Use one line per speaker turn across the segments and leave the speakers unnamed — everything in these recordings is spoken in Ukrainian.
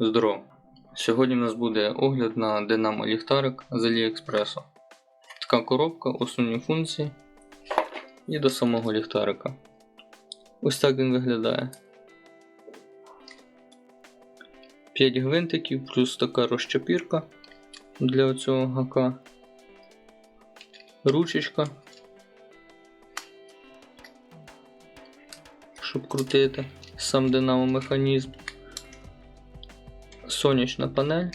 Здорово! Сьогодні у нас буде огляд на Dynamo ліхтарик з AliExpress. Така коробка, основні функції і до самого ліхтарика. Ось так він виглядає. 5 гвинтиків плюс така розчапірка для цього гака. Ручечка. Щоб крутити сам динамо механізм сонячна панель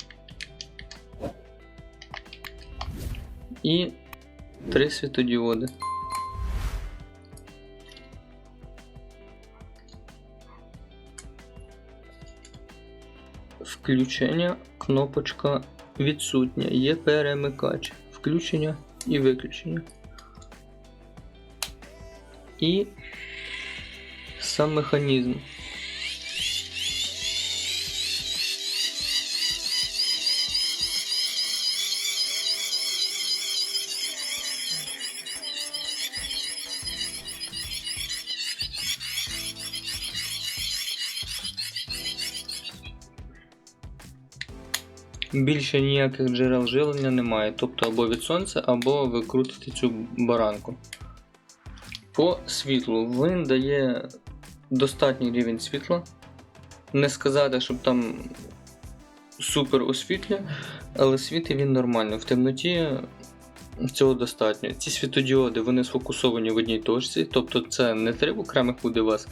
і три світодіоди. Включення, кнопочка відсутня, є перемикач, включення і виключення. І сам механізм. Більше ніяких джерел живлення немає, тобто або від сонця, або ви крутите цю баранку. По світлу він дає достатній рівень світла. Не сказати, щоб там супер освітлює, але світить він нормально. В темноті цього достатньо. Ці світодіоди вони сфокусовані в одній точці, тобто це не три окремих буде у вас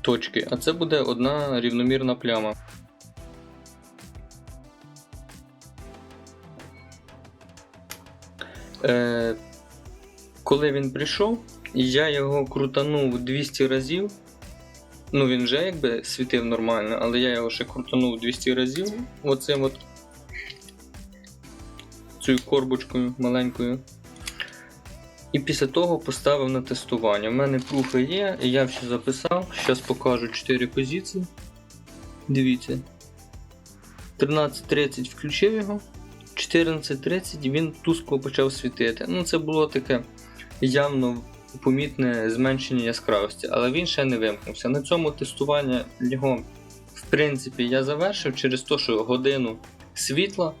точки, а це буде одна рівномірна пляма. Е, коли він прийшов, я його крутанув 200 разів. Ну, він вже якби світив нормально, але я його ще крутанув 200 разів оцим от цією корбочкою маленькою. І після того поставив на тестування. У мене пруфи є, і я все записав. Зараз покажу 4 позиції. Дивіться. 13.30 включив його. 14.30 він тускло почав світити. Ну, це було таке явно помітне зменшення яскравості, але він ще не вимкнувся. На цьому тестування його, в принципі, я завершив через те, що годину світла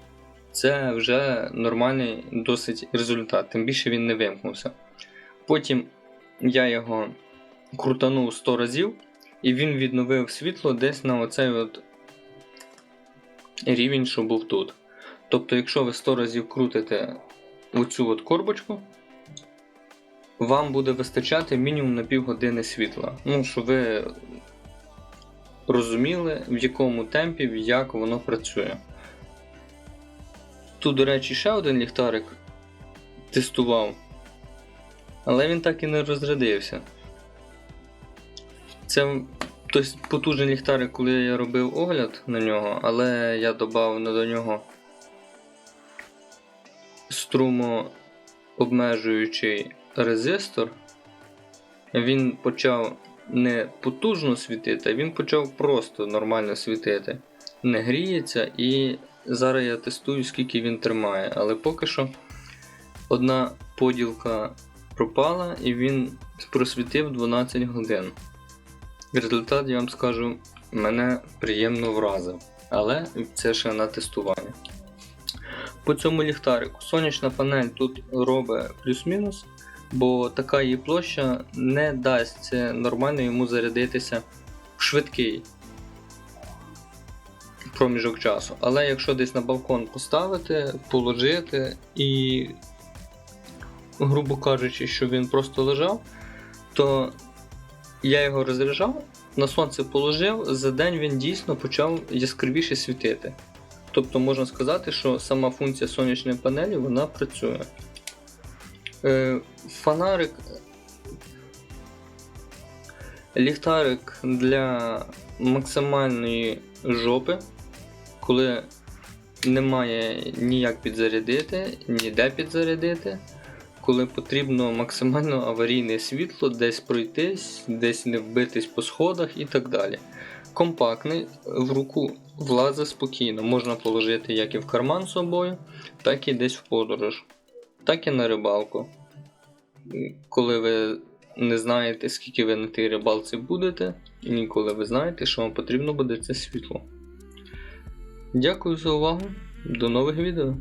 це вже нормальний досить результат, тим більше він не вимкнувся. Потім я його крутанув 100 разів, і він відновив світло десь на оцей от рівень, що був тут. Тобто, якщо ви 100 разів крутите оцю от корбочку, вам буде вистачати мінімум на півгодини світла. Ну, щоб ви розуміли, в якому темпі, як воно працює. Тут, до речі, ще один ліхтарик тестував, але він так і не розрядився. Це тобто, потужний ліхтарик, коли я робив огляд на нього, але я додав до нього струмообмежуючий резистор, він почав не потужно світити, а він почав просто нормально світити. Не гріється, і зараз я тестую, скільки він тримає. Але поки що одна поділка пропала і він просвітив 12 годин. Результат, я вам скажу, мене приємно вразив. Але це ще на тестування. По цьому ліхтарику сонячна панель тут робить плюс-мінус, бо така її площа не дасть нормально йому зарядитися в швидкий проміжок часу. Але якщо десь на балкон поставити, положити і, грубо кажучи, що він просто лежав, то я його розряджав, на сонце положив, за день він дійсно почав яскравіше світити. Тобто можна сказати, що сама функція сонячної панелі вона працює. Е, Фонарик, ліхтарик для максимальної жопи, коли немає ніяк підзарядити, ніде підзарядити. Коли потрібно максимально аварійне світло, десь пройтись, десь не вбитись по сходах і так далі. Компактний, в руку влазить спокійно, можна положити як і в карман з собою, так і десь в подорож, так і на рибалку. Коли ви не знаєте, скільки ви на тій рибалці будете, і ніколи ви знаєте, що вам потрібно буде це світло. Дякую за увагу. До нових відео.